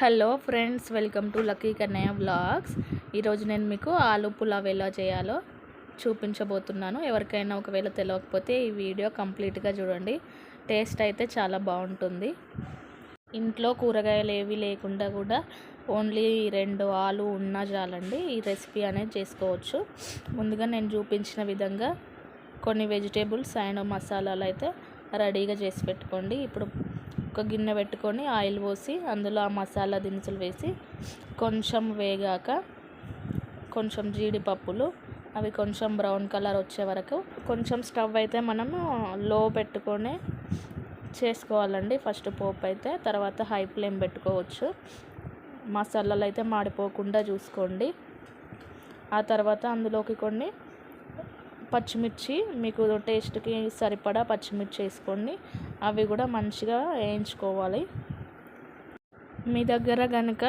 Hello friends welcome to lucky Kannayya vlogs. ఈరోజు నేను మీకు ఆలు పులావ్ ఎలా చేయాలో చూపించబోతున్నాను. ఎవరికైనా ఒకవేళ తెలియకపోతే ఈ వీడియో కంప్లీట్గా చూడండి. టేస్ట్ అయితే చాలా బాగుంటుంది. ఇంట్లో కూరగాయలు ఏవి లేకుండా కూడా ఓన్లీ రెండు ఆలు ఉన్నా చాలండి. ఈ రెసిపీ అనేది చేసుకోవచ్చు. ముందుగా నేను చూపించిన విధంగా కొన్ని వెజిటేబుల్స్ అండ్ మసాలాలు అయితే రెడీగా చేసి పెట్టుకోండి. ఇప్పుడు ఒక గిన్నె పెట్టుకొని ఆయిల్ పోసి అందులో ఆ మసాలా దినుసులు వేసి కొంచెం వేగాక కొంచెం జీడిపప్పులు అవి కొంచెం బ్రౌన్ కలర్ వచ్చే వరకు కొంచెం స్టవ్ అయితే మనము లో పెట్టుకొని చేసుకోవాలండి. ఫస్ట్ పోపు అయితే తర్వాత హై ఫ్లేమ్ పెట్టుకోవచ్చు. మసాలాలు అయితే మాడిపోకుండా చూసుకోండి. ఆ తర్వాత అందులోకి కొన్ని పచ్చిమిర్చి మీకు టేస్ట్కి సరిపడా పచ్చిమిర్చి వేసుకోండి. అవి కూడా మంచిగా వేయించుకోవాలి. మీ దగ్గర కనుక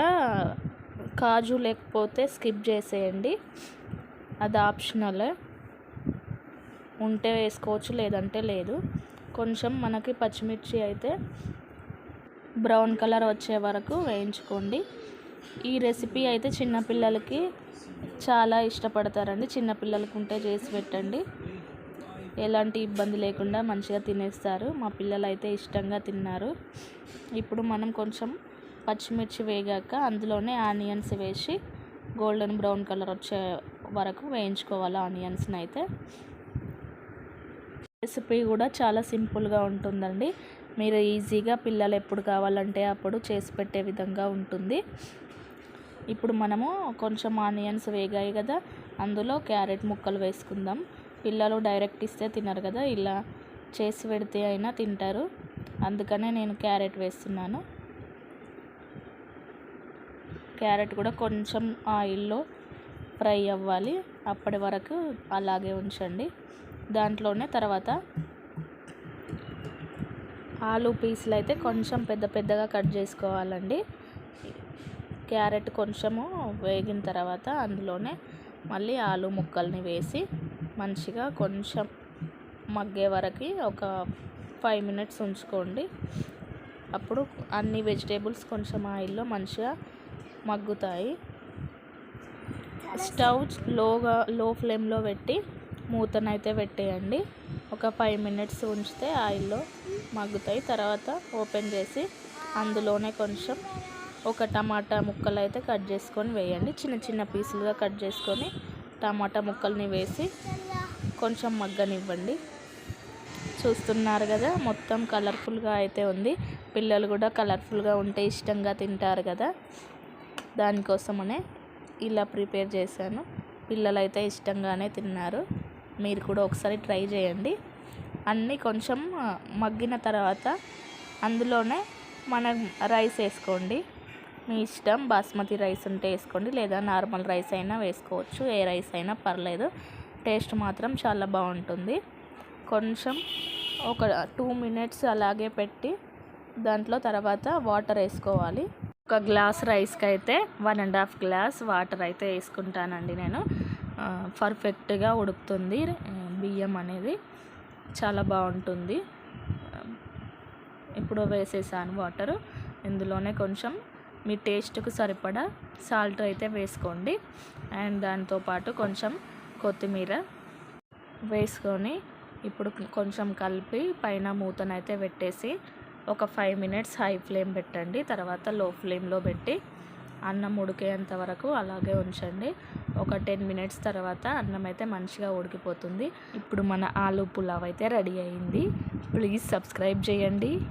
కాజు లేకపోతే స్కిప్ చేసేయండి. అది ఆప్షనల్. ఉంటే వేసుకోవచ్చు లేదంటే లేదు. కొంచెం మనకి పచ్చిమిర్చి అయితే బ్రౌన్ కలర్ వచ్చే వరకు వేయించుకోండి. ఈ రెసిపీ అయితే చిన్నపిల్లలకి చాలా ఇష్టపడతారండి. చిన్నపిల్లలకు ఉంటే చేసి పెట్టండి. ఎలాంటి ఇబ్బంది లేకుండా మంచిగా తినేస్తారు. మా పిల్లలు అయితే ఇష్టంగా తిన్నారు. ఇప్పుడు మనం కొంచెం పచ్చిమిర్చి వేగాక అందులోనే ఆనియన్స్ వేసి గోల్డెన్ బ్రౌన్ కలర్ వచ్చే వరకు వేయించుకోవాలి ఆనియన్స్ని అయితే. రెసిపీ కూడా చాలా సింపుల్గా ఉంటుందండి. మీరు ఈజీగా పిల్లలు ఎప్పుడు కావాలంటే అప్పుడు చేసి పెట్టే విధంగా ఉంటుంది. ఇప్పుడు మనము కొంచెం ఆనియన్స్ వేగాయి కదా అందులో క్యారెట్ ముక్కలు వేసుకుందాం. పిల్లలు డైరెక్ట్ ఇస్తే తినరు కదా ఇలా చేసి పెడితే అయినా తింటారు. అందుకనే నేను క్యారెట్ వేస్తున్నాను. క్యారెట్ కూడా కొంచెం ఆయిల్లో ఫ్రై అవ్వాలి. అప్పటి వరకు అలాగే ఉంచండి. దాంట్లోనే తర్వాత ఆలు పీసులు అయితే కొంచెం పెద్ద పెద్దగా కట్ చేసుకోవాలండి. క్యారెట్ కొంచెము వేగిన తర్వాత అందులోనే మళ్ళీ ఆలు ముక్కల్ని వేసి మంచిగా కొంచెం మగ్గే వరకు ఒక ఫైవ్ మినిట్స్ ఉంచుకోండి. అప్పుడు అన్ని వెజిటేబుల్స్ కొంచెం ఆయిల్లో మంచిగా మగ్గుతాయి. స్టవ్ లోగా లో ఫ్లేమ్లో పెట్టి మూతనైతే పెట్టేయండి. ఒక ఫైవ్ మినిట్స్ ఉంచితే ఆయిల్లో మగ్గుతాయి. తర్వాత ఓపెన్ చేసి అందులోనే కొంచెం ఒక టమాటా ముక్కలు అయితే కట్ చేసుకొని వేయండి. చిన్న చిన్న పీసులుగా కట్ చేసుకొని టమాటా ముక్కల్ని వేసి కొంచెం మగ్గనివ్వండి. చూస్తున్నారు కదా మొత్తం కలర్ఫుల్గా అయితే ఉంది. పిల్లలు కూడా కలర్ఫుల్గా ఉంటే ఇష్టంగా తింటారు కదా. దానికోసమనే ఇలా ప్రిపేర్ చేశాను. పిల్లలు అయితే ఇష్టంగానే తిన్నారు. మీరు కూడా ఒకసారి ట్రై చేయండి. అన్నీ కొంచెం మగ్గిన తర్వాత అందులోనే మనం రైస్ వేసుకోండి. మీ ఇష్టం బాస్మతి రైస్ ఉంటే వేసుకోండి లేదా నార్మల్ రైస్ అయినా వేసుకోవచ్చు ఏ రైస్ అయినా పర్లేదు. టేస్ట్ మాత్రం చాలా బాగుంటుంది. కొంచెం ఒక టూ మినిట్స్ అలాగే పెట్టి దాంట్లో తర్వాత వాటర్ వేసుకోవాలి. ఒక గ్లాస్ రైస్కి అయితే one and half glass water అయితే వేసుకుంటానండి నేను. పర్ఫెక్ట్గా ఉడుకుతుంది బియ్యం అనేది. చాలా బాగుంటుంది. ఇప్పుడు వేసేసాను వాటరు. ఇందులోనే కొంచెం మీ టేస్ట్కు సరిపడా సాల్ట్ అయితే వేసుకోండి. అండ్ దాంతోపాటు కొంచెం కొత్తిమీర వేసుకొని ఇప్పుడు కొంచెం కలిపి పైన మూతనైతే పెట్టేసి ఒక ఫైవ్ మినిట్స్ హై ఫ్లేమ్ పెట్టండి. తర్వాత లో ఫ్లేమ్లో పెట్టి అన్నం ఉడికేంత వరకు అలాగే ఉంచండి. ఒక టెన్ మినిట్స్ తర్వాత అన్నం అయితే మంచిగా ఉడికిపోతుంది. ఇప్పుడు మన ఆలు పులావ్ అయితే రెడీ అయింది. ప్లీజ్ సబ్స్క్రైబ్ చేయండి.